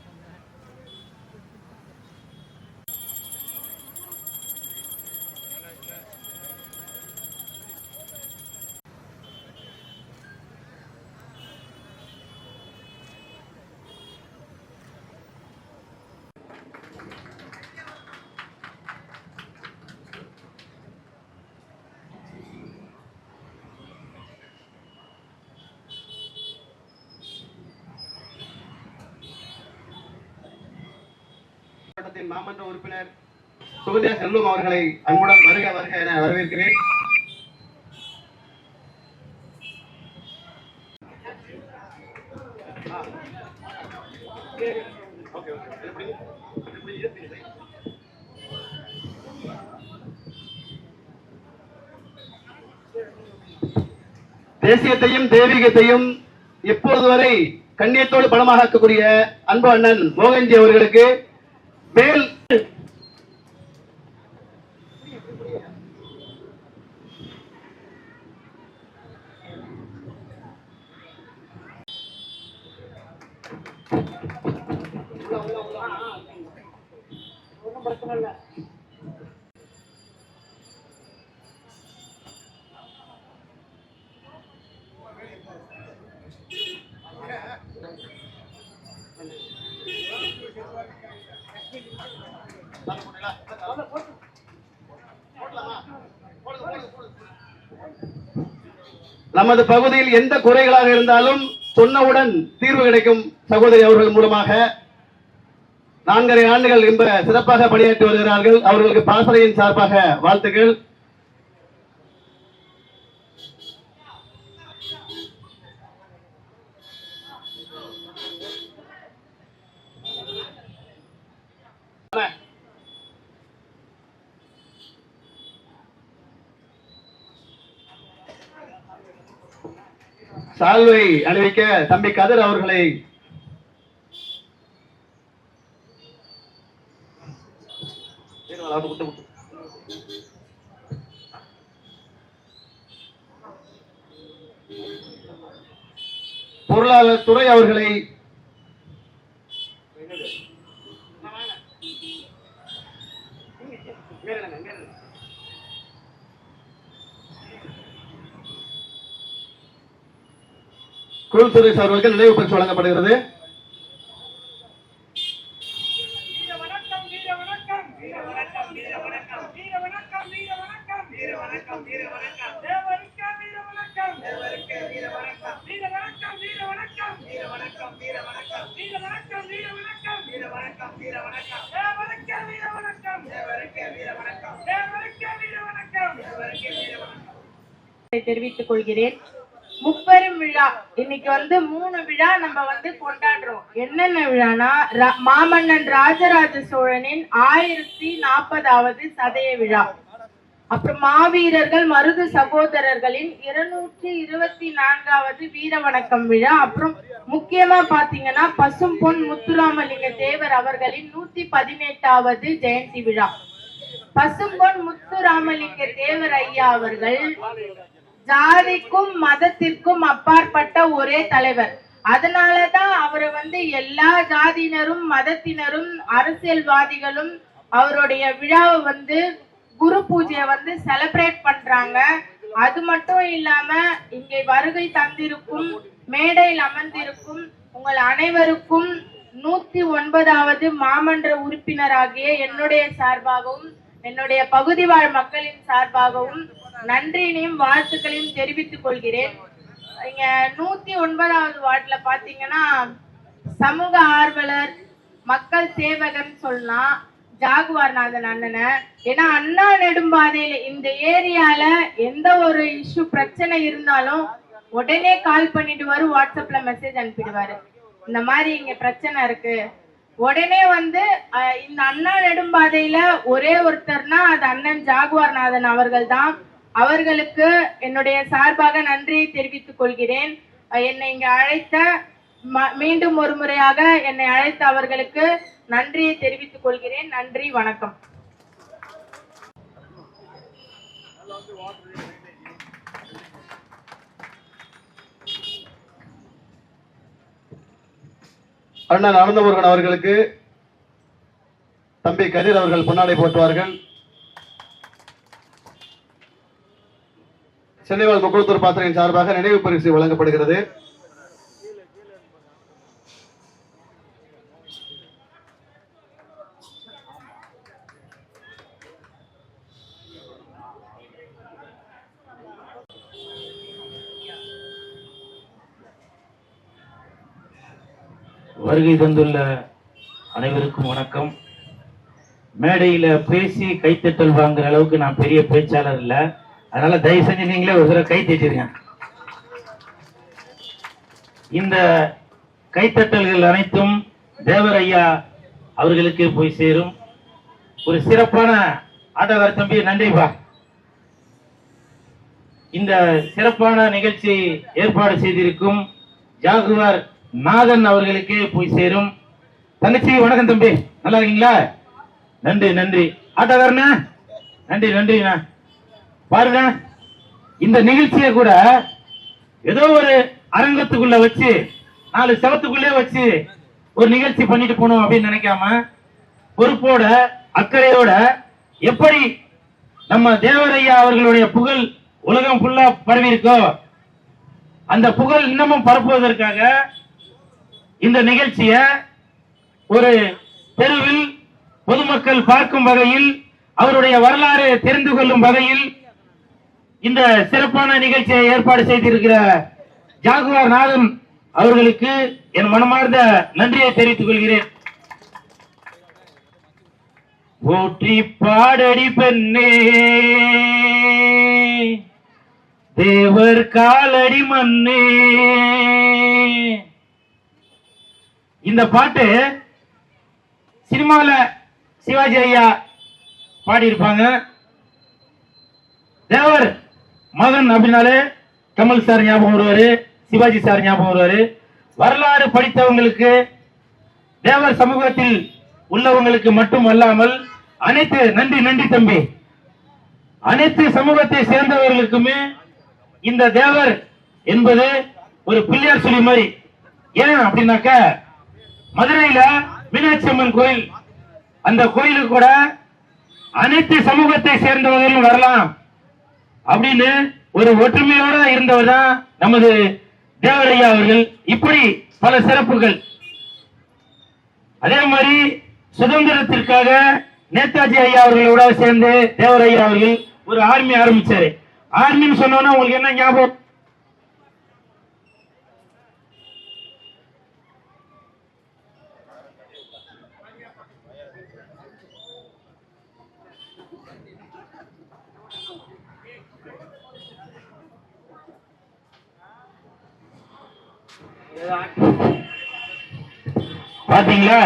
from that. மாவட்டத்தின் மாமன்ற உறுப்பினர் சுகந்தியா செல்வம் அவர்களை அன்புடன் வருக வருக என வரவேற்கிறேன். தேசியத்தையும் தெய்வீகத்தையும் எப்போது வரை கண்ணியத்தோடு பலமாக அன்பு அண்ணன் மோகன்ஜி அவர்களுக்கு மேல். ஒன்றும் பிரச்சனை இல்லை. நமது பகுதியில் எந்த குறைகளாக இருந்தாலும் சொன்னவுடன் தீர்வு கிடைக்கும் சகோதரி அவர்கள் மூலமாக. நான்கரை ஆண்டுகள் இன்ப சிறப்பாக பணியாற்றி வருகிறார்கள். அவர்களுக்கு பாசறையின் சார்பாக வாழ்த்துக்கள். சால்வை அணிவிக்க தம்பி கதிர் அவர்களை பொருளாளர் துறை அவர்களை குரல் சுரேஷ் நினைவு பரிசு வழங்கப்படுகிறது. தெரிவித்துக் கொள்கிறேன். விழா இன்னைக்கு வந்து மூணு விழா நம்ம வந்து கொண்டாடுறோம். என்னென்ன விழானா மாமன்னன் ராஜராஜ சோழனின் ஆயிரத்தி நாற்பதாவது சதய விழா. அப்புறம் மாவீரர்கள் மருது சகோதரர்களின் இருநூற்றி இருபத்தி நான்காவது வீர வணக்கம் விழா. அப்புறம் முக்கியமா பாத்தீங்கன்னா பசும் பொன் முத்துராமலிங்க தேவர் அவர்களின் நூத்தி பதினெட்டாவது ஜெயந்தி விழா. பசும்பொன் முத்துராமலிங்க தேவர் ஐயா அவர்கள் ஜாதிக்கும் மதத்திற்கும் அப்பாற்பட்ட ஒரே தலைவர். அதனாலதான் அவரை வந்து எல்லா ஜாதியினரும் மதத்தினரும் அரசியல்வாதிகளும் அவருடைய விழாவை வந்து குரு பூஜையை வந்து செலிப்ரேட் பண்றாங்க. அது மட்டும் இல்லாம இங்கே வருகை தந்திருக்கும் மேடையில் அமர்ந்திருக்கும் உங்கள் அனைவருக்கும் நூத்தி ஒன்பதாவது மாமன்ற உறுப்பினராகிய என்னுடைய சார்பாகவும் என்னுடைய பகுதி வாழ் மக்களின் சார்பாகவும் நன்றியினையும் வாழ்த்துக்களையும் தெரிவித்துக் கொள்கிறேன். இங்க நூத்தி ஒன்பதாவது வார்டுல பாத்தீங்கன்னா சமூக ஆர்வலர் மக்கள் சேவகன் சொல்லலாம் ஜாகுவார்நாதன் அண்ணனை. ஏன்னா அண்ணா நெடும்பாதையில இந்த ஏரியால எந்த ஒரு இஷ்யூ பிரச்சனை இருந்தாலும் உடனே கால் பண்ணிடுவாரு வாட்ஸ்அப்ல மெசேஜ் அனுப்பிடுவாரு. இந்த மாதிரி இங்க பிரச்சனை இருக்கு. உடனே வந்து இந்த அண்ணா நெடும்பாதையில ஒரே ஒருத்தர்னா அது அண்ணன் ஜாகுவார்நாதன் அவர்கள் தான் அவர்களுக்கு என்னுடைய சார்பாக நன்றியை தெரிவித்துக் கொள்கிறேன். என்னை இங்கு அழைத்த ம- மீண்டும் ஒரு முறையாக என்னை அழைத்த அவர்களுக்கு நன்றியை தெரிவித்துக் கொள்கிறேன். நன்றி வணக்கம். அண்ணன் அனந்தமுருகன் அவர்களுக்கு தம்பி கதிர் அவர்கள் பொன்னாடை போற்றுவார்கள். சென்னைவாழ் முக்குளத்தூர் பாத்திரையின் சார்பாக நினைவு பரிசு வழங்கப்படுகிறது. வருகை தந்துள்ள அனைவருக்கும் வணக்கம். மேடையில பேசி கைத்தட்டல் வாங்குற அளவுக்கு நான் பெரிய பேச்சாளர் இல்லை. அதனால தயவு செஞ்சு நீங்களே ஒரு சில கை தட்டிருங்க இந்த கைத்தட்டல்கள் அனைத்தும் தேவர் ஐயா அவர்களுக்கு போய் சேரும். ஒரு சிறப்பான ஆட்டோகார தம்பி நன்றிப்பா இந்த சிறப்பான நிகழ்ச்சி ஏற்பாடு செய்திருக்கும் ஜாகுவார் நாதன் அவர்களுக்கு போய் சேரும். தங்கச்சி வணக்கம் தம்பி. நல்லா இருக்கீங்களா? நன்றி நன்றி. ஆட்டோக்காரண்ணா நன்றி நன்றிண்ணா. பாருங்க இந்த நிகழ்ச்சியை கூட ஏதோ ஒரு அரங்கத்துக்குள்ள வச்சு நாலு செவத்துக்குள்ளே வச்சு ஒரு நிகழ்ச்சி பண்ணிட்டு போகணும் அப்படின்னு நினைக்காம பொறுப்போட அக்கறையோட எப்படி நம்ம தேவரையா அவர்களுடைய புகழ் உலகம் ஃபுல்லா பரவி இருக்கோ அந்த புகழ் இன்னமும் பரப்புவதற்காக இந்த நிகழ்ச்சிய ஒரு தெருவில் பொதுமக்கள் பார்க்கும் வகையில் அவருடைய வரலாறு தெரிந்து கொள்ளும் வகையில் இந்த சிறப்பான நிகழ்ச்சியை ஏற்பாடு செய்திருக்கிற ஜாகுவார் நாதன் அவர்களுக்கு என் மனமார்ந்த நன்றியை தெரிவித்துக் கொள்கிறேன். போற்றி பாடடி பெண்ணே. தேவர் காலடி மண்ணே இந்த பாட்டு சினிமாவில் சிவாஜி ஐயா பாடியிருப்பாங்க. தேவர் மகன் அப்படின்னாலே கமல் சார் ஞாபகம் வருவாரு சிவாஜி சார் ஞாபகம் வருவாரு. வரலாறு படித்தவங்களுக்கு தேவர் சமூகத்தில் உள்ளவங்களுக்கு மட்டும் அல்லாமல் அனைத்து நன்றி நன்றி தம்பி. அனைத்து சமூகத்தை சேர்ந்தவர்களுக்குமே இந்த தேவர் என்பது ஒரு பிள்ளையார் சொல்லி மாதிரி. ஏன் அப்படின்னாக்க மதுரையில மீனாட்சி அம்மன் கோயில் அந்த கோயிலுக்கு கூட அனைத்து சமூகத்தை சேர்ந்தவர்களும் வரலாம். அப்படின்னு ஒரு ஒற்றுமையோட இருந்தவர் தான் நமது தேவரையா அவர்கள். இப்படி பல சிறப்புகள். அதே மாதிரி சுதந்திரத்திற்காக நேதாஜி ஐயா அவர்களோட சேர்ந்து தேவரையா அவர்கள் ஒரு ஆர்மி ஆரம்பிச்சாரு. ஆர்மின்னு சொன்னோன்னா உங்களுக்கு என்ன ஞாபகம்? பாத்தீங்களா?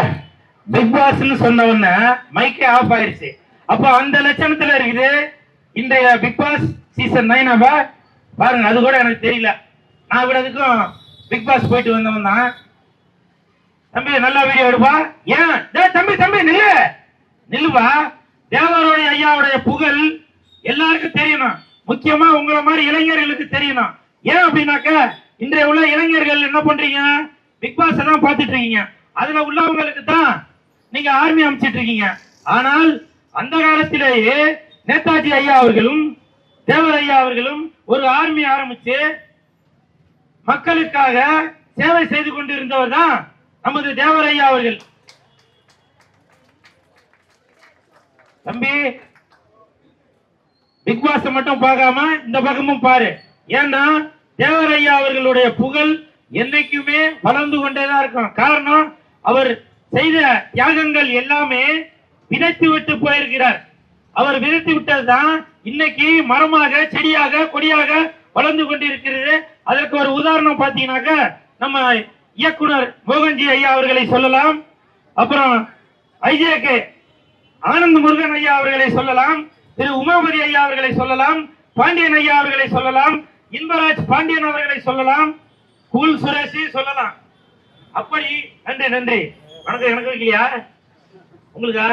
பிக் பாஸ்னு சொன்ன உடனே மைக்கே ஆஃப் ஆயிருச்சு. அப்ப அந்த லட்சணத்துல இருக்குது இன்றைய பிக் பாஸ் சீசன் நைன் அப்ப பாருங்க அது கூட எனக்கு தெரியல. நான் விடதுக்கும் பிக் பாஸ் போயிட்டு வந்தவன் தான். தம்பி நல்லா வீடியோ எடுப்பா. ஏன்? தம்பி தம்பி நில்லு. நில்லுப்பா. தேவருடைய ஐயாவுடைய புகழ் எல்லாருக்கும் தெரியணும். முக்கியமா உங்களை மாதிரி இளைஞர்களுக்கு தெரியணும். ஏன் அப்படின்னாக்க இன்றைய உள்ள இளைஞர்கள் என்ன பண்றீங்க? பிக் பாஸ் தான் பார்த்துட்டு இருக்கீங்க. அதுல உள்ளவங்களுக்கு தான் நீங்க ஆர்மி அமைச்சிட்டு இருக்கீங்க. ஆனால் அந்த காலத்திலேயே நேதாஜி ஐயா அவர்களும் தேவர் ஐயா அவர்களும் ஒரு ஆர்மி ஆரம்பிச்சு மக்களுக்காக சேவை செய்து கொண்டிருந்தவர் தான் நமது தேவர் ஐயா அவர்கள். தம்பி பிக் பாஸ் மட்டும் பார்க்காம இந்த பக்கமும் பாரு. ஏன்னா தேவரையா அவர்களுடைய புகழ் என்னைக்குமே வளர்ந்து கொண்டேதான் இருக்கும். காரணம் அவர் செய்த தியாகங்கள் எல்லாமே விதைத்து விட்டு போயிருக்கிறார். அவர் விதைத்து விட்டதுதான் இன்னைக்கு மரமாக செடியாக கொடியாக வளர்ந்து கொண்டிருக்கிறது. அதற்கு ஒரு உதாரணம் பாத்தீங்கன்னாக்க நம்ம இயக்குனர் மோகன்ஜி ஐயா அவர்களை சொல்லலாம். அப்புறம் ஐஜேகே ஆனந்த் முருகன் ஐயா அவர்களை சொல்லலாம். திரு உமாபதி ஐயா அவர்களை சொல்லலாம். பாண்டியன் ஐயா அவர்களை சொல்லலாம். இன்பராஜ் பாண்டியன் அவர்களை சொல்லலாம் கூல் சுரேஷை சொல்லலாம். அப்படி நன்றி நன்றி. வணக்கம் எனக்கு வைக்கலையா? உங்களுக்கா?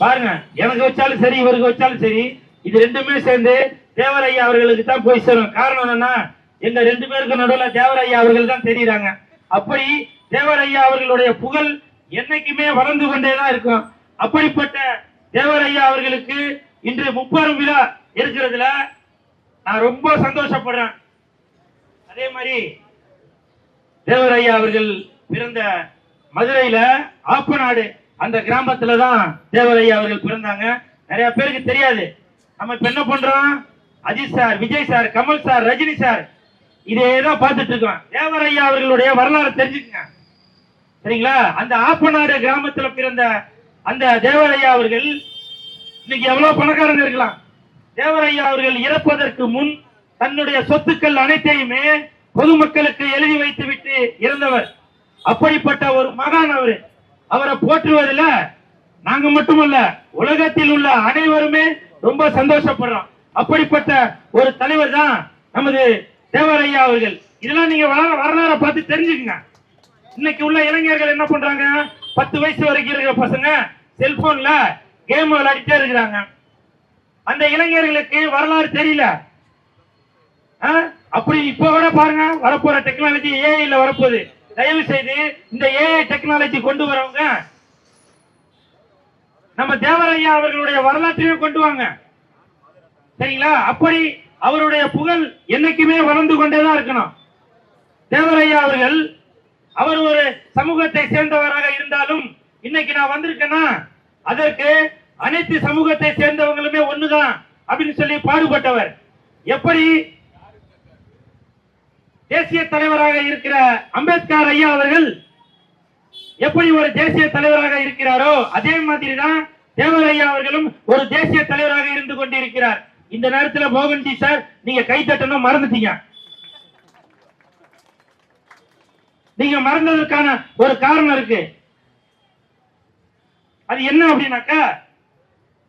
பாருங்க எனக்கு வச்சாலும் சரி இவருக்கு வச்சாலும் சரி இது ரெண்டுமே சேர்ந்து தேவரையா அவர்களுக்கு தான் போய் சேரும். காரணம் என்னன்னா எங்க ரெண்டு பேருக்கு நடுவில் தேவரையா அவர்கள் தான் தெரியுறாங்க. அப்படி தேவரையா அவர்களுடைய புகழ் என்னைக்குமே வளர்ந்து கொண்டேதான் இருக்கும். அப்படிப்பட்ட தேவரையா அவர்களுக்கு இன்று முப்பெரும் விழா இருக்கிறதுல நான் ரொம்ப சந்தோஷப்படுறேன். அதே மாதிரி தேவரையா அவர்கள் பிறந்த மதுரையில ஆப்பநாடு அந்த கிராமத்துல தான் தேவரையா அவர்கள் பிறந்தாங்க. நிறைய பேருக்கு தெரியாது. நம்ம இப்ப என்ன பண்றோம்? Ajith sir Vijay sir Kamal sir Rajini sir இதே தான் பார்த்துட்டு இருக்கோம். தேவரையா அவர்களுடைய வரலாறு தெரிஞ்சுக்கங்க. சரிங்களா? அந்த ஆப்பநாடு கிராமத்துல பிறந்த அந்த தேவரையா அவர்கள் இன்னைக்கு எவ்வளவு பணக்காரங்க இருக்கலாம். தேவரையா அவர்கள் இறப்பதற்கு முன் தன்னுடைய சொத்துக்கள் அனைத்தையுமே பொதுமக்களுக்கு எழுதி வைத்து விட்டு இறந்தவர் அப்படிப்பட்ட ஒரு மகான் அவரு. அவரை போற்றுவதில் நாங்க மட்டுமல்ல உலகத்தில் உள்ள அனைவருமே ரொம்ப சந்தோஷப்படுறோம். அப்படிப்பட்ட ஒரு தலைவர் தான் நமது தேவரையா அவர்கள். இதெல்லாம் நீங்க வரலாற வரலாறை பார்த்து தெரிஞ்சுக்கங்க. இன்னைக்கு உள்ள இளைஞர்கள் என்ன பண்றாங்க? பத்து வயசு வரைக்கும் இருக்கிற பசங்க செல்போன்ல கேம் விளையாடிட்டே இருக்கிறாங்க. அந்த இளைஞர்களுக்கு வரலாறு தெரியல. ஆ? அப்படி இப்ப கூட பாருங்க வரப்போற டெக்னாலஜி ஏஐல வரப்போகுது. தயவு செய்து இந்த ஏஐ டெக்னாலஜி கொண்டு வரவங்க நம்ம தேவரையா அவர்களுடைய வரலாற்றையும் கொண்டு வாங்க. சரிங்களா? அப்படி அவருடைய புகழ் என்னைக்குமே வளர்ந்து கொண்டேதான் இருக்கணும். தேவரையா அவர்கள் அவர் ஒரு சமூகத்தை சேர்ந்தவராக இருந்தாலும் இன்னைக்கு நான் வந்திருக்கேன்னா அதற்கு அனைத்து சமூகத்தை சேர்ந்தவங்களுமே ஒண்ணுதான் அப்படின்னு சொல்லி பாடுபட்டவர். எப்படி? தேசிய தலைவராக இருக்கிற அம்பேத்கர் ஐயா அவர்கள் எப்படி ஒரு தேசிய தலைவராக இருக்கிறாரோ அதே மாதிரி தான் தேவர் ஐயா அவர்களும் ஒரு தேசிய தலைவராக இருந்து கொண்டிருக்கிறார். இந்த நேரத்துல மோகன்ஜி சார் நீங்க கை தட்டணும் மறந்துட்டீங்க. நீங்க மறந்ததற்கான ஒரு காரணம் இருக்கு. அது என்ன அப்படின்னாக்கா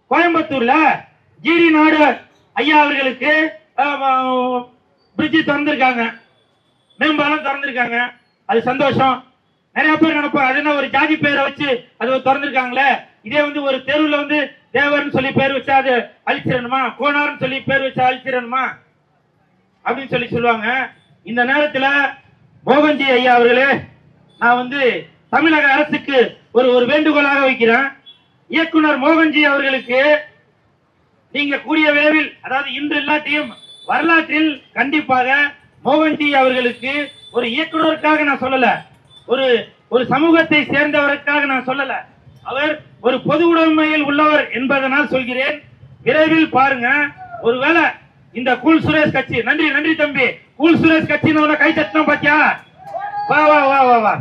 கோயம்புத்தூர்ல ஜிடி நாடு ஐயா அவர்களுக்கு பிரிட்ஜ் திறந்திருக்காங்க. மேம்பாலம் திறந்திருக்காங்க. அது சந்தோஷம். நிறைய பேர் நினைப்பாங்க அது என்ன ஒரு ஜாதி பேரை வச்சு அது திறந்திருக்காங்களே. இதே வந்து ஒரு தெருவில் வந்து தேவர்னு சொல்லி பேர் வச்சா அது அழிச்சிடணுமா? கோனார்னு சொல்லி பேர் வச்சா அழிச்சிடணுமா? அப்படின்னு சொல்லி சொல்லுவாங்க. இந்த நேரத்தில் மோகன்ஜி ஐயா அவர்களே நான் வந்து தமிழக அரசுக்கு ஒரு ஒரு வேண்டுகோளாக வைக்கிறேன். இயக்குனர் மோகன்ஜி அவர்களுக்கு நீங்க கூடிய விரைவில் அதாவது இன்று இல்லாட்டியும் வரலாற்றில் கண்டிப்பாக மோகன்ஜி அவர்களுக்கு ஒரு இயக்குனருக்காக நான் சொல்லல ஒரு ஒரு சமூகத்தை சேர்ந்தவருக்காக நான் சொல்லல. அவர் ஒரு பொது உடைமையில் உள்ளவர் என்பதனால் சொல்கிறேன். விரைவில் பாருங்க ஒருவேளை இந்த கூல் சுரேஷ் கட்சி நன்றி நன்றி தம்பி. கூல் சுரேஷ் கட்சின்னு கை தட்டினோம் பாத்தியா? வா வா வா வா வா.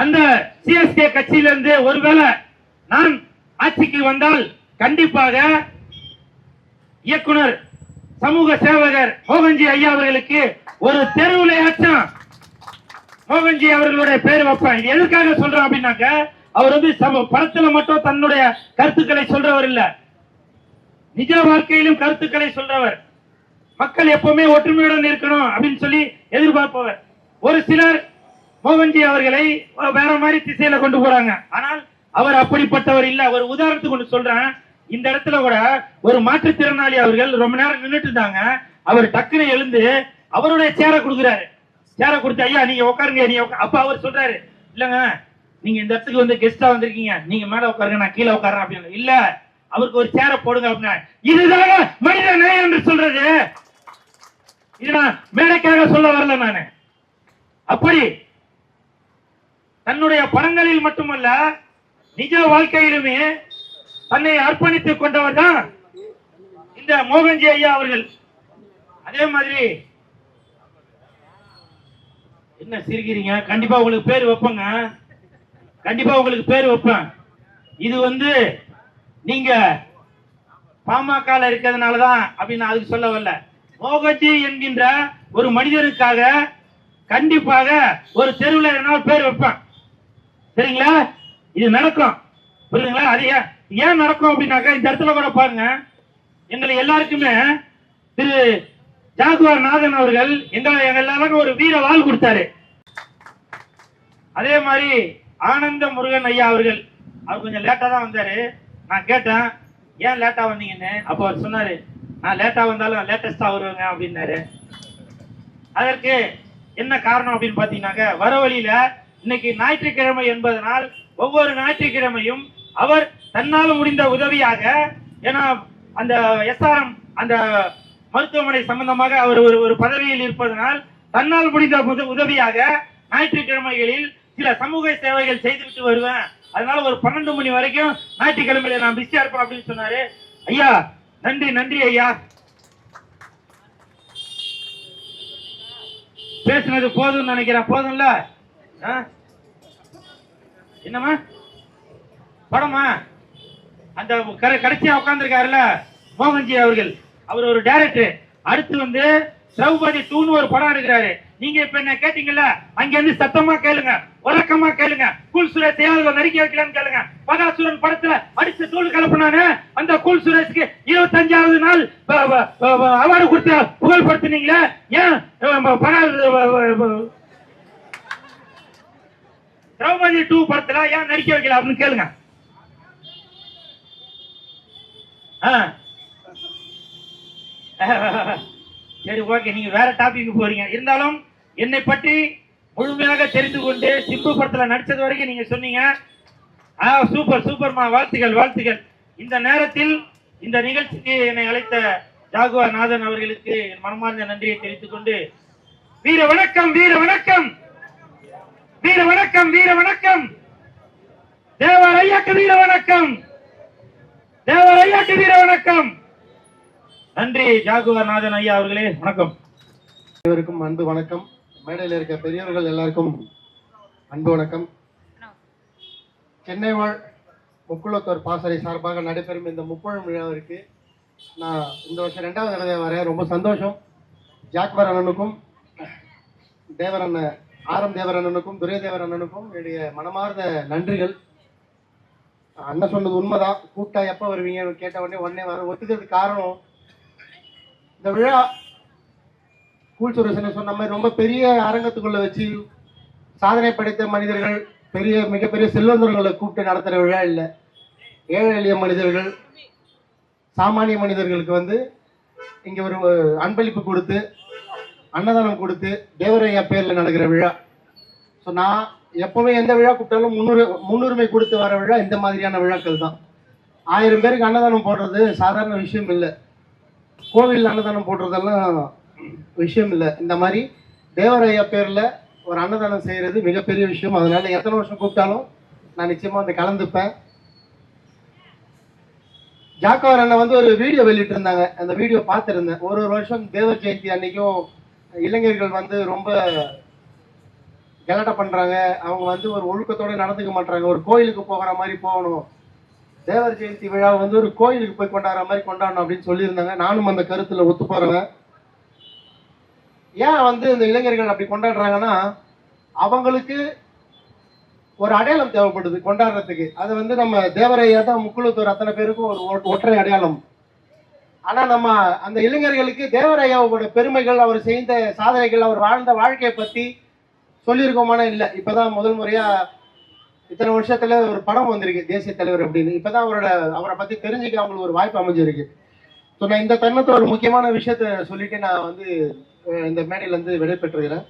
அந்த சிஎஸ்கே கட்சியிலிருந்து ஒருவேளை நான் ஆட்சிக்கு வந்தால் கண்டிப்பாக இயக்குனர் சமூக சேவகர் மோகன்ஜி ஐயா அவர்களுக்கு ஒரு தெருவிலையாச்சும் மோகன்ஜி அவர்களுடைய பேர் வைப்பேன். எதுக்காக சொல்றேன் அப்படின்னாக்க அவர் வந்து சம படத்துல மட்டும் தன்னுடைய கருத்துக்களை சொல்றவர் இல்ல. நிஜ வாழ்க்கையிலும் கருத்துக்களை சொல்றவர். மக்கள் எப்பவுமே ஒற்றுமையுடன் இருக்கணும் அப்படின்னு சொல்லி எதிர்பார்ப்பவர். ஒரு சிலர் மோகன்ஜி அவர்களை வேற மாதிரி திசையில கொண்டு போறாங்க. ஆனால் அவர் அப்படிப்பட்டவர் இல்ல. ஒரு உதாரணத்துக்கு ஒன்று சொல்றேன். இந்த இடத்துல கூட ஒரு மாற்றுத்திறனாளி அவர்கள் ரொம்ப நேரம் நின்றுட்டு இருந்தாங்க. அவர் டக்குன்னு எழுந்து அவருடைய சேரை கொடுக்குறாரு. சேரை கொடுத்து ஐயா நீங்க உட்காருங்க நீங்க அப்ப அவர் சொல்றாரு இல்லங்க நீங்க இந்த இடத்துக்கு வந்து கெஸ்டா வந்திருக்கீங்க. நீங்க மேல உட்காருங்க நான் கீழே உட்காரேன் அப்படின்னு. இல்ல அவருக்கு ஒரு சேரை போடுங்க அப்படின்னா இதுதாங்க மனித நேயம் என்று சொல்றது. இது நான் மேடைக்காக சொல்ல வரல நானு. அப்படி தன்னுடைய படங்களில் மட்டுமல்ல நிஜ வாழ்க்கையிலுமே தன்னை அர்ப்பணித்துக் கொண்டவர் தான் இந்த மோகன்ஜி ஐயா அவர்கள். அதே மாதிரி என்ன சிரிக்கிறீங்க? கண்டிப்பா உங்களுக்கு பேர் வைப்பங்க. கண்டிப்பா உங்களுக்கு பேர் வைப்பேன். இது வந்து நீங்க பாமக இருக்கிறதுனாலதான் அப்படின்னு அதுக்கு சொல்ல வரல. மோகஜி என்கின்ற ஒரு மனிதருக்காக கண்டிப்பாக ஒரு தெருவில் என்ன பேர் வைப்பேன். சரிங்களா? இது நடக்கும். புரியுதுங்களா? அது ஏன் நடக்கும் அப்படின்னாக்கா இந்த இடத்துல கூட பாருங்க. எங்களை எல்லாருக்குமே திரு ஜாகுவார் நாதன் அவர்கள் எங்களை எங்க எல்லாருக்கும் ஒரு வீர வாழ் கொடுத்தாரு. அதே மாதிரி ஆனந்த முருகன் ஐயா அவர்கள் அவர் கொஞ்சம் லேட்டா தான் வந்தாரு. நான் கேட்டேன் ஏன் லேட்டா வந்தீங்கன்னு? அப்போ அவர் சொன்னாரு நான் லேட்டா வந்தாலும் லேட்டஸ்டா வருவேங்க அப்படின்னாரு. அதற்கு என்ன காரணம் அப்படின்னு பாத்தீங்கன்னாக்க வர வழியில இன்னைக்கு ஞாயிற்றுக்கிழமை என்பதனால் ஒவ்வொரு ஞாயிற்றுக்கிழமையும் அவர் தன்னால் முடிந்த உதவியாக ஏன்னா அந்த எஸ்ஆர்எம் அந்த மருத்துவமனை சம்பந்தமாக அவர் ஒரு ஒரு பதவியில் இருப்பதனால் தன்னால் முடிந்த உதவியாக ஞாயிற்றுக்கிழமைகளில் சில சமூக சேவைகள் செய்துவிட்டு வருவேன். அதனால ஒரு பன்னெண்டு மணி வரைக்கும் ஞாயிற்றுக்கிழமையில நான் பிஸியா இருப்பேன் அப்படின்னு சொன்னாரு. ஐயா நன்றி நன்றி ஐயா. பேசுனது போதும்னு நினைக்கிறேன். போதும்ல? என்னம்மா? படமா அந்த கடைசியா உட்கார்ந்துருக்காருல்ல மோகன்ஜி அவர்கள். அவர் ஒரு டைரக்டர் அடுத்து வந்து திரௌபதி டூன்னு ஒரு படம் எடுக்கிறாரு. நீங்க இப்ப என்ன கேட்டீங்கல்ல அங்க இருந்து சத்தமா கேளுங்க உறக்கமா கேளுங்க கூல் சுரேஷ் ஏன் அதுல நடிக்க வைக்கலாம்னு கேளுங்க. பகாசுரன் படத்துல அடிச்சு தூள் கலப்பினானு அந்த கூல் சுரேஷ்க்கு இருபத்தஞ்சாவது நாள் அவார்டு கொடுத்து புகழ்படுத்தினீங்களே? ஏன் திரௌபதி டூ படத்துல ஏன் நடிக்க வைக்கல அப்படின்னு கேளுங்க. சரி ஓகே நீங்க வேற டாபிக் போறீங்க. இருந்தாலும் என்னை பற்றி முழுமையாக தெரிந்து கொண்டு சிம்பு படத்துல நடிச்சது வரைக்கும் நீங்க சொன்னீங்க. ஆ சூப்பர் சூப்பர்மா வாழ்த்துகள் வாழ்த்துகள் இந்த நேரத்தில் இந்த நிகழ்ச்சிக்கு என்னை அழைத்த ஜாகுவா நாதன் அவர்களுக்கு மனமார்ந்த நன்றியை தெரிவித்துக் கொண்டு வீர வணக்கம் வீர வணக்கம்! வீர வணக்கம் வீர வணக்கம். தேவர் ஐயாக்கு வீர வணக்கம். தேவர் ஐயாக்கு வீர வணக்கம். நன்றி ஜாகுவர் நாதன் ஐயா அவர்களே வணக்கம். அனைவருக்கும் அன்பு வணக்கம். மேடையில் இருக்க பெரியவர்கள் எல்லாருக்கும் அன்பு வணக்கம். சென்னை வாழ் முக்குளத்தோர் பாசறை சார்பாக நடைபெறும் இந்த முப்பழம் விழாவிற்கு நான் இந்த வருஷம் ரெண்டாவது தடவை வரேன். ரொம்ப சந்தோஷம். ஜாக்வர் அண்ணனுக்கும் தேவர் அண்ணன் ஆரம் தேவர் அண்ணனுக்கும் துரை தேவர் அண்ணனுக்கும் என்னுடைய மனமார்ந்த நன்றிகள். அண்ணன் சொன்னது உண்மைதான். கூட்டா எப்போ வருவீங்கன்னு கேட்ட உடனே உடனே வர ஒத்துக்கிறதுக்கு காரணம் இந்த விழா கூல் சுரேசன் சொன்ன மாதிரி ரொம்ப பெரிய அரங்கத்துக்குள்ள வச்சு சாதனை படைத்த மனிதர்கள் பெரிய மிகப்பெரிய செல்வந்தர்களை கூப்பிட்டு நடத்துகிற விழா இல்லை. ஏழை எளிய மனிதர்கள் சாமானிய மனிதர்களுக்கு வந்து இங்கே ஒரு அன்பளிப்பு கொடுத்து அன்னதானம் கொடுத்து தேவரையா பேரில் நடக்கிற விழா. ஸோ நான் எப்பவுமே எந்த விழா கூப்பிட்டாலும் முன்னுரி முன்னுரிமை கொடுத்து வர விழா இந்த மாதிரியான விழாக்கள் தான். ஆயிரம் பேருக்கு அன்னதானம் போடுறது சாதாரண விஷயம் இல்லை. கோவில் அன்னதானம் போடுறதெல்லாம் விஷயம் இல்லை. இந்த மாதிரி தேவரையா பேரில் ஒரு அன்னதானம் செய்கிறது மிகப்பெரிய விஷயம். அதனால எத்தனை வருஷம் கூப்பிட்டாலும் நான் நிச்சயமாக வந்து கலந்துப்பேன். ஜாக்கவர் அண்ணன் வந்து ஒரு வீடியோ வெளியிட்டிருந்தாங்க. அந்த வீடியோ பார்த்துருந்தேன். ஒரு ஒரு வருஷம் தேவர் ஜெயந்தி அன்னைக்கும் இளைஞர்கள் வந்து ரொம்ப கலாட்டம் பண்றாங்க. அவங்க வந்து ஒரு ஒழுக்கத்தோட நடந்துக்க மாட்டாங்க ஒரு கோயிலுக்கு போகிற மாதிரி போகணும். தேவர் ஜெயந்தி விழா வந்து ஒரு கோயிலுக்கு போய் கொண்டாடுற மாதிரி கொண்டாடணும் அப்படின்னு சொல்லியிருந்தாங்க. நானும் அந்த கருத்துல ஒத்து போறேன். ஏன் வந்து இந்த இளைஞர்கள் அப்படி கொண்டாடுறாங்கன்னா அவங்களுக்கு ஒரு அடையாளம் தேவைப்படுது கொண்டாடுறதுக்கு. அது வந்து நம்ம தேவரையா தான் முக்குளத்தூர் அத்தனை பேருக்கும் ஒரு ஒற்றை அடையாளம். ஆனா நம்ம அந்த இளைஞர்களுக்கு தேவராயாவோட பெருமைகள் அவர் செய்த சாதனைகள் அவர் வாழ்ந்த வாழ்க்கையை பத்தி சொல்லியிருக்கோமான இல்லை. இப்பதான் முதல் முறையா இத்தனை வருஷத்துல ஒரு படம் வந்திருக்கு தேசிய தலைவர் அப்படின்னு. இப்பதான் அவரோட அவரை பத்தி தெரிஞ்சுக்க அவங்களுக்கு ஒரு வாய்ப்பு அமைஞ்சிருக்கு. ஸோ நான் இந்த தருணத்துல ஒரு முக்கியமான விஷயத்த சொல்லிட்டு நான் வந்து இந்த மேடையில இருந்து விடைபெற்றுகிறேன்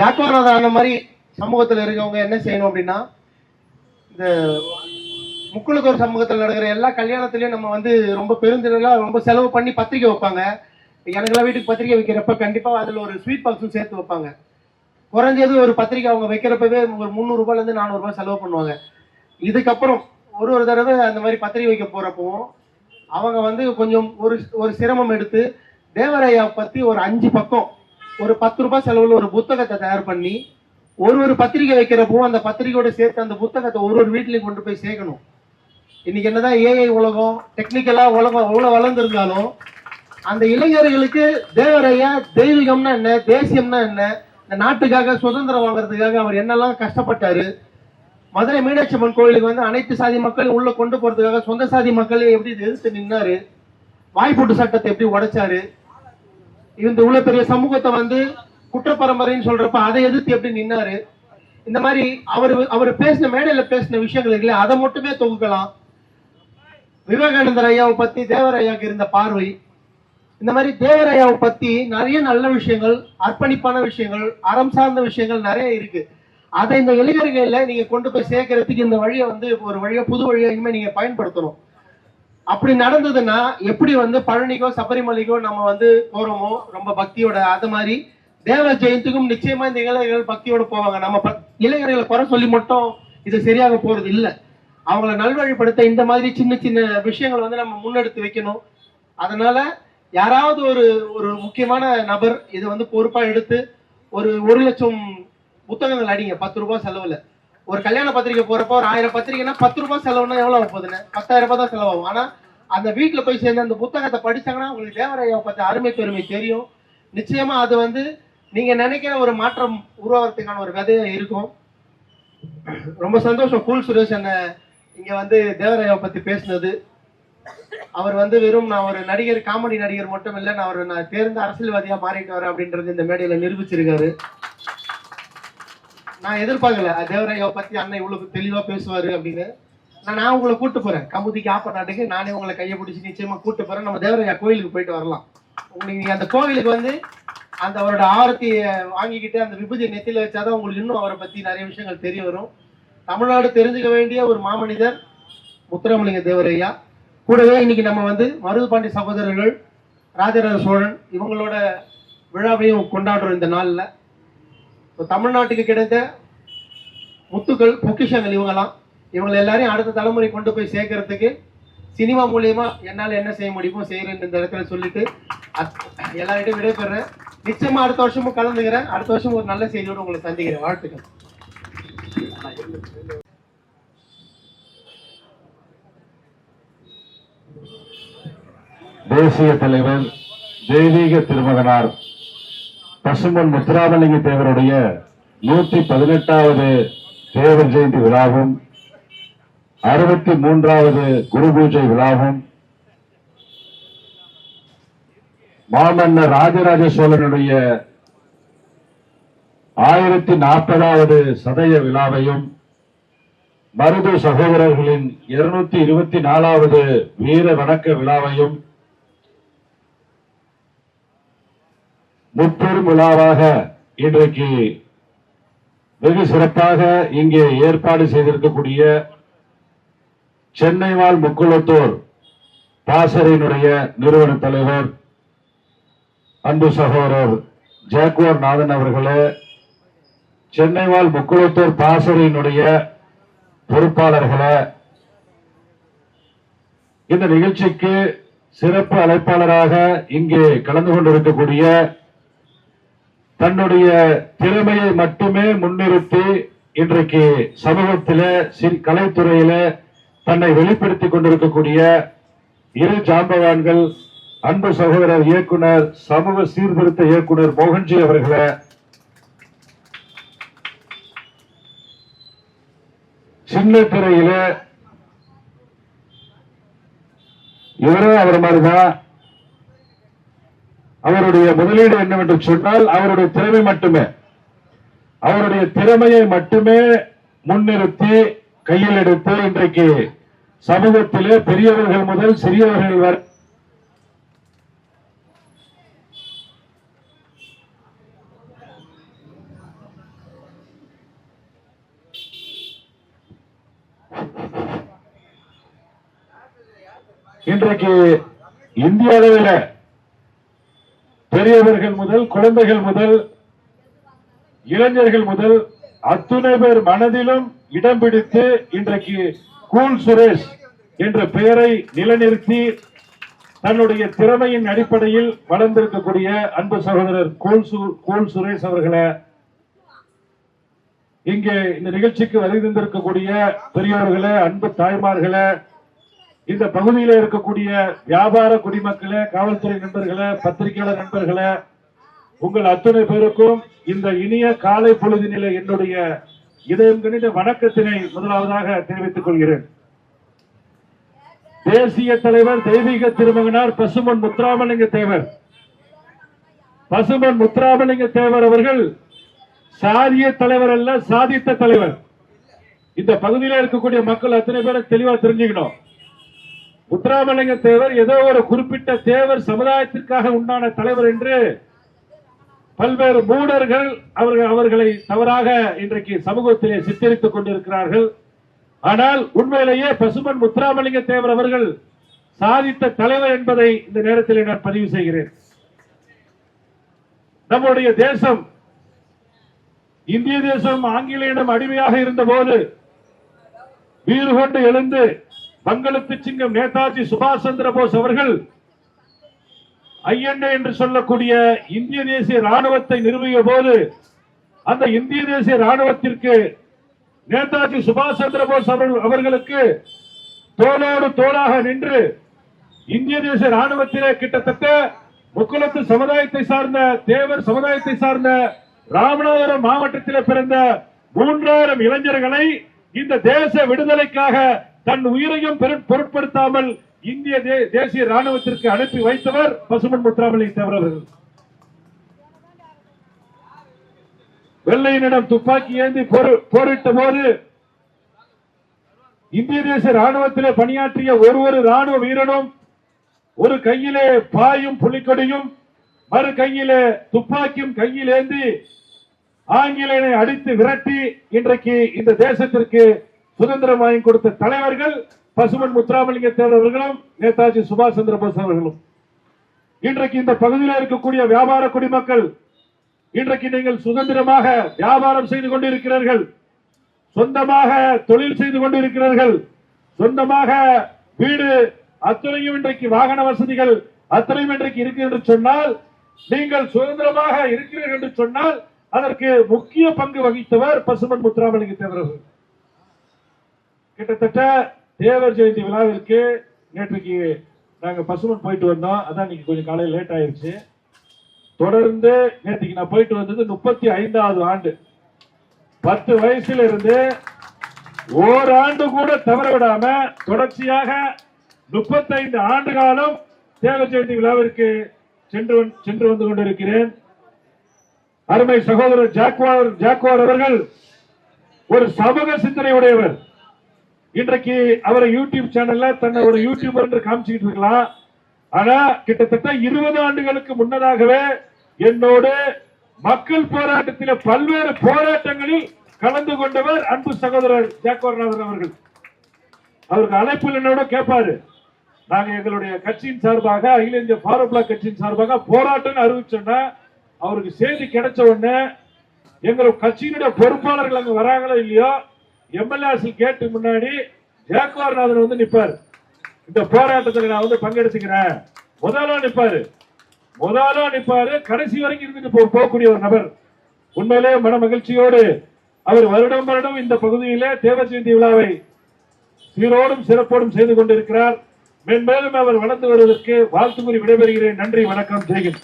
ஜாக்வாநாதன் அந்த மாதிரி சமூகத்துல இருக்கவங்க என்ன செய்யணும் அப்படின்னா இந்த முக்குளத்தூர் சமூகத்தில் நடக்கிற எல்லா கல்யாணத்துலயும் நம்ம வந்து ரொம்ப பெருந்திரலா ரொம்ப செலவு பண்ணி பத்திரிக்கை வைப்பாங்க. எனக்கெல்லாம் வீட்டுக்கு பத்திரிக்கை வைக்கிறப்ப கண்டிப்பா அதுல ஒரு ஸ்வீட் பாக்ஸும் சேர்த்து வைப்பாங்க. குறைஞ்சது ஒரு பத்திரிக்கை அவங்க வைக்கிறப்பவே ஒரு முந்நூறு ரூபாய்ல இருந்து நானூறு ரூபாய் செலவு பண்ணுவாங்க. இதுக்கப்புறம் ஒரு ஒரு தடவை அந்த மாதிரி பத்திரிக்கை வைக்க போறப்பவும் அவங்க வந்து கொஞ்சம் ஒரு ஒரு சிரமம் எடுத்து தேவராயா பத்தி ஒரு அஞ்சு பக்கம் ஒரு பத்து ரூபாய் செலவுல ஒரு புத்தகத்தை தயார் பண்ணி ஒரு ஒரு பத்திரிக்கை வைக்கிறப்போ அந்த பத்திரிக்கையோட சேர்த்து அந்த புத்தகத்தை ஒரு ஒரு வீட்லயும் கொண்டு போய் சேர்க்கணும். இன்னைக்கு என்னதான் ஏஐ உலகம் டெக்னிக்கலா உலகம் அவ்வளவு வளர்ந்துருந்தாலும் அந்த இளைஞர்களுக்கு தேவரையா தெய்வீகம்னா என்ன தேசியம்னா என்ன இந்த நாட்டுக்காக சுதந்திரம் வாங்குறதுக்காக அவர் என்னெல்லாம் கஷ்டப்பட்டாரு மதுரை மீனாட்சி அம்மன் கோயிலுக்கு வந்து அனைத்து சாதி மக்களையும் உள்ள கொண்டு போறதுக்காக சொந்த சாதி மக்களை எப்படி எதிர்த்து நின்னாரு வாய்ப்பூட்டு சட்டத்தை எப்படி உடைச்சாரு இந்த உள்ள பெரிய சமூகத்தை வந்து குற்றப்பரம்பரைன்னு சொல்றப்ப அதை எதிர்த்து எப்படி நின்னாரு இந்த மாதிரி அவர் அவர் பேசின மேடையில பேசின விஷயங்கள் இருக்குல்ல அதை மட்டுமே தொகுக்கலாம் விவேகானந்தர் ஐயாவை பத்தி தேவரையாவுக்கு இருந்த பார்வை. இந்த மாதிரி தேவரையாவை பத்தி நிறைய நல்ல விஷயங்கள் அர்ப்பணிப்பான விஷயங்கள் அறம் சார்ந்த விஷயங்கள் நிறைய இருக்கு. அதை இந்த இளைஞர்கள நீங்க கொண்டு போய் சேர்க்கறதுக்கு இந்த வழியை வந்து ஒரு வழியா புது வழியா இனிமே நீங்க பயன்படுத்தணும். அப்படி நடந்ததுன்னா எப்படி வந்து பழனிக்கோ சபரிமலைக்கோ நம்ம வந்து போறோமோ ரொம்ப பக்தியோட அது மாதிரி தேவ ஜெயந்திக்கும் நிச்சயமா இந்த இளைஞர்கள் பக்தியோட போவாங்க. நம்ம இளைஞர்களை குறை சொல்லி மட்டும் இது சரியாக போறது இல்லை அவங்கள நல்வழிப்படுத்த இந்த மாதிரி சின்ன சின்ன விஷயங்கள் வந்து நம்ம முன்னெடுத்து வைக்கணும். அதனால யாராவது ஒரு ஒரு முக்கியமான நபர் இதை வந்து பொறுப்பா எடுத்து ஒரு ஒரு லட்சம் புத்தகங்கள் அடிங்க பத்து ரூபாய் செலவுல. ஒரு கல்யாண பத்திரிக்கை போறப்போ ஒரு ஆயிரம் பத்திரிக்கைனா பத்து ரூபாய் செலவுனா எவ்வளவு ஆக போகுதுன்னு? பத்தாயிரம் ரூபாய் தான் செலவாகும். ஆனா அந்த வீட்டுல போய் சேர்ந்து அந்த புத்தகத்தை படிச்சாங்கன்னா உங்களுக்கு தேவராயாவை பத்தி அருமை பெருமை தெரியும். நிச்சயமா அது வந்து நீங்க நினைக்கிற ஒரு மாற்றம் உருவாகிறதுக்கான ஒரு விதையா இருக்கும். ரொம்ப சந்தோஷம். கூல் சுரேஷ் என்ன இங்க வந்து தேவராயாவை பத்தி பேசினது. அவர் வந்து வெறும் நான் ஒரு நடிகர் காமெடி நடிகர் மட்டும் இல்லை நான் ஒரு நான் தேர்ந்த அரசியல்வாதியா மாறிட்டு வரேன் அப்படின்றது இந்த மேடையில நிரூபிச்சிருக்காரு. நான் எதிர்பார்க்கல தேவராயாவை பத்தி அண்ணன் இவ்வளவு தெளிவா பேசுவாரு அப்படின்னு. நான் நான் உங்களை கூட்டு போறேன். கமுதிக்கு ஆப்ப நாட்டுக்கு நானே உங்களை கையை பிடிச்சி நிச்சயமா கூட்டு போறேன். நம்ம தேவராயா கோயிலுக்கு போயிட்டு வரலாம். உங்களுக்கு நீங்க அந்த கோவிலுக்கு வந்து அந்த அவரோட ஆரத்தியை வாங்கிக்கிட்டு அந்த விபூதி நெத்தியில வச்சாதான் உங்களுக்கு இன்னும் அவரை பத்தி நிறைய விஷயங்கள் தெரிய வரும். தமிழ்நாடு தெரிஞ்சுக்க வேண்டிய ஒரு மாமனிதர் முத்துராமலிங்க தேவரையா. கூடவே இன்னைக்கு நம்ம வந்து மருதுபாண்டி சகோதரர்கள் ராஜராஜ சோழன் இவங்களோட விழாவையும் கொண்டாடுறோம் இந்த நாளில். இப்போ தமிழ்நாட்டுக்கு கிடைத்த முத்துக்கள் பொக்கிஷங்கள் இவங்கெல்லாம் இவங்களை எல்லாரையும் அடுத்த தலைமுறை கொண்டு போய் சேர்க்கறதுக்கு சினிமா மூலியமா என்னால் என்ன செய்ய முடியுமோ செய்யறேன் இந்த இடத்துல சொல்லிட்டு எல்லார்கிட்டையும் விடைபெறேன். நிச்சயமா அடுத்த வருஷமும் கலந்துக்கிறேன். அடுத்த வருஷம் ஒரு நல்ல செய்தியோடு உங்களை சந்திக்கிறேன். வாழ்த்துக்கள். தேசிய தலைவர் தெய்வீக திருமகனார் பசும்பொன் முத்துராமலிங்க தேவருடைய நூத்தி பதினெட்டாவது தேவர் ஜெயந்தி விழாவும் அறுபத்தி மூன்றாவது குரு பூஜை விழாவும் மாமன்னர் ராஜராஜ சோழனுடைய ஆயிரத்தி நாற்பதாவது சதய விழாவையும் மருது சகோதரர்களின் இருநூத்தி இருபத்தி நாலாவது வீர வணக்க விழாவையும் முப்பெரும் விழாவாக இன்றைக்கு வெகு சிறப்பாக இங்கே ஏற்பாடு செய்திருக்கக்கூடிய சென்னை வாழ் முக்குளத்தூர் பாசறையினுடைய நிறுவன தலைவர் அன்பு சகோதரர் ஜாக்குவார் நாதன் அவர்களே சென்னை வாழ் முக்குளத்தூர் பாசறையினுடைய பொறுப்பாளர்களை இந்த நிகழ்ச்சிக்கு சிறப்பு அழைப்பாளராக இங்கே கலந்து கொண்டிருக்கக்கூடிய தன்னுடைய திறமையை மட்டுமே முன்னிறுத்தி இன்றைக்கு சமூகத்தில கலைத்துறையில தன்னை வெளிப்படுத்திக் கொண்டிருக்கக்கூடிய இரு ஜாம்பவான்கள் அன்பு சகோதரர் இயக்குனர் சமூக சீர்திருத்த இயக்குனர் மோகன்ஜி அவர்களை சின்ன திரையில இவரும் அவர் மாதிரிதான் அவருடைய முதலீடு என்னவென்று சொன்னால் அவருடைய திறமை மட்டுமே. அவருடைய திறமையை மட்டுமே முன்னிறுத்தி கையில் எடுத்து இன்றைக்கு சமூகத்திலே பெரியவர்கள் முதல் சிறியவர்கள் வரை இன்றைக்கு இந்திய அளவில் பெரியவர்கள் முதல் குழந்தைகள் முதல் இளைஞர்கள் முதல் அத்துணை பேர் மனதிலும் இடம் பிடித்து இன்றைக்கு கூல் சுரேஷ் என்ற பெயரை நிலைநிறுத்தி தன்னுடைய திறமையின் அடிப்படையில் வளர்ந்திருக்கக்கூடிய அன்பு சகோதரர் கோல் சு- சுரேஷ் அவர்களை இங்கே இந்த நிகழ்ச்சிக்கு வருகை தந்திருக்கக்கூடிய பெரியவர்களே அன்பு தாய்மார்களே இந்த பகுதியில இருக்கக்கூடிய வியாபார குடிமக்களே காவல்துறை நண்பர்களே பத்திரிகையாளர் நண்பர்களே உங்கள் அத்துணை பேருக்கும் இந்த இனிய காலை பொழுதினிலே என்னுடைய இதயம் கணித வணக்கத்தினை முதலாவதாக தெரிவித்துக் கொள்கிறேன். தேசிய தலைவர் தெய்வீக திருமகனார் பசுமன் முத்துராமலிங்க தேவர். பசுமன் முத்துராமலிங்க தேவர் அவர்கள் சாதிய தலைவர் அல்ல சாதித்த தலைவர். இந்த பகுதியில் இருக்கக்கூடிய மக்கள் அத்தனை பேரை தெளிவா தெரிஞ்சுக்கணும். முத்துராமலிங்க தேவர் ஏதோ ஒரு குறிப்பிட்ட தேவர் சமுதாயத்திற்காக உண்டான தலைவர் என்று பல்வேறு மூடர்கள் அவர்கள் அவர்களை தவறாக இன்றைக்கு சமூகத்திலே சித்தரித்துக் கொண்டிருக்கிறார்கள். ஆனால் உண்மையிலேயே பசுமன் முத்துராமலிங்க தேவர் அவர்கள் சாதித்த தலைவர் என்பதை இந்த நேரத்தில் நான் பதிவு செய்கிறேன். நம்முடைய தேசம் இந்திய தேசம் ஆங்கிலேயிடம் அடிமையாக இருந்த போது வீறு கொண்டு எழுந்து பங்களுக்கு சிங்கம் நேதாஜி சுபாஷ் சந்திர போஸ் அவர்கள் ஐஎன்ஏ என்று சொல்லக்கூடிய இந்திய தேசிய ராணுவத்தை நிறுவிய போது அந்த இந்திய தேசிய ராணுவத்திற்கு நேதாஜி சுபாஷ் சந்திர போஸ் அவர்கள் அவர்களுக்கு தோளோடு தோளாக நின்று இந்திய தேசிய ராணுவத்திலே கிட்டத்தட்ட முக்குளத்து சமுதாயத்தை சார்ந்த தேவர் சமுதாயத்தை சார்ந்த ராமநாதபுரம் மாவட்டத்தில் பிறந்த மூன்றாயிரம் இளைஞர்களை இந்த தேச விடுதலைக்காக தன் உயிரையும் பெரு- பொருட்படுத்தாமல் இந்திய தே- தேசிய ராணுவத்திற்கு அனுப்பி வைத்தவர் பசுமன் முத்துராமலிங்க தேவர் அவர்கள். வெள்ளையனிடம் துப்பாக்கி ஏந்தி போரிட்ட போது இந்திய தேசிய ராணுவத்திலே பணியாற்றிய ஒரு ஒரு ராணுவ வீரனும் ஒரு கையிலே பாயும் புலிக்கொடியும் மறு கையிலே துப்பாக்கியும் கையில் ஏந்தி ஆங்கிலேயனை அடித்து விரட்டி இன்றைக்கு இந்த தேசத்திற்கு சுதந்திரம் வாங்கி கொடுத்த தலைவர்கள் பசுமன் முத்துராமலிங்க தேவர் நேதாஜி சுபாஷ் சந்திர போஸ் அவர்களும். இன்றைக்கு இந்த பகுதியில் இருக்கக்கூடிய வியாபார குடிமக்கள் இன்றைக்கு நீங்கள் சுதந்திரமாக வியாபாரம் செய்து கொண்டிருக்கிறீர்கள். சொந்தமாக தொழில் செய்து கொண்டிருக்கிறார்கள். சொந்தமாக வீடு அத்தனையும் இன்றைக்கு வாகன வசதிகள் அத்தனையும் இன்றைக்கு இருக்கு என்று சொன்னால் நீங்கள் சுதந்திரமாக இருக்கிறீர்கள் என்று சொன்னால் அதற்கு முக்கிய பங்கு வகித்தவர் பசுமன் முத்துராமலிங்க தேவர் கிட்டத்தட்ட தேவர் ஜெயந்தி விழாவிற்கு நேற்றுக்கு நாங்க பசுமன் போயிட்டு வந்தோம். அதான் இன்னைக்கு கொஞ்சம் காலையில் லேட் ஆயிருச்சு. தொடர்ந்து நேற்றுக்கு நான் போயிட்டு வந்தது முப்பத்தி ஐந்தாவது ஆண்டு. பத்து வயசுல இருந்து ஓராண்டு கூட தவற விடாம தொடர்ச்சியாக முப்பத்தைந்து ஆண்டு காலம் தேவ ஜெயந்தி விழாவிற்கு சென்று சென்று வந்து கொண்டிருக்கிறேன். அருமை சகோதரர் ஜாக்வார் ஜாக்வார் அவர்கள் ஒரு சமூக சிந்தனை உடையவர் இன்றைக்கு அவரை யூடியூப் சேனல்ல தன்னை ஒரு யூடியூபர் என்று காமிச்சுக்கிட்டு இருக்கலாம். ஆனா கிட்டத்தட்ட இருபது ஆண்டுகளுக்கு முன்னதாகவே என்னோடு மக்கள் போராட்டத்தில பல்வேறு போராட்டங்களில் கலந்து கொண்டவர் அன்பு சகோதரர் ஜாக்கோர்நாதன் அவர்கள். அவருக்கு அழைப்பில் என்னோட கேட்பாரு. நாங்க எங்களுடைய கட்சியின் சார்பாக அகில இந்திய ஃபாரூக் கட்சியின் சார்பாக போராட்டம் அறிவிச்சோம்னா அவருக்கு செய்தி கிடைச்ச உடனே எங்கள் கட்சியினுடைய பொறுப்பாளர்கள் அங்க வராங்களோ இல்லையோ எம்எல்ஏஸ் கேட்டு முன்னாடி ஜாக்குவார்நாதன் வந்து நிப்பாரு. இந்த போராட்டத்தில் நான் வந்து பங்கெடுத்துக்கிறேன். முதலா நிப்பாரு. முதலா நிப்பாரு. கடைசி வரைக்கும் இருந்துட்டு போ- போகக்கூடிய ஒரு நபர். உண்மையிலே மன மகிழ்ச்சியோடு அவர் வருடம் வருடம் இந்த பகுதியிலே தேவஜெயந்தி விழாவை சீரோடும் சிறப்போடும் செய்து கொண்டிருக்கிறார். மென்மேலும் அவர் வளர்ந்து வருவதற்கு வாழ்த்து கூறி விடைபெறுகிறேன். நன்றி வணக்கம் ஜெய்கின்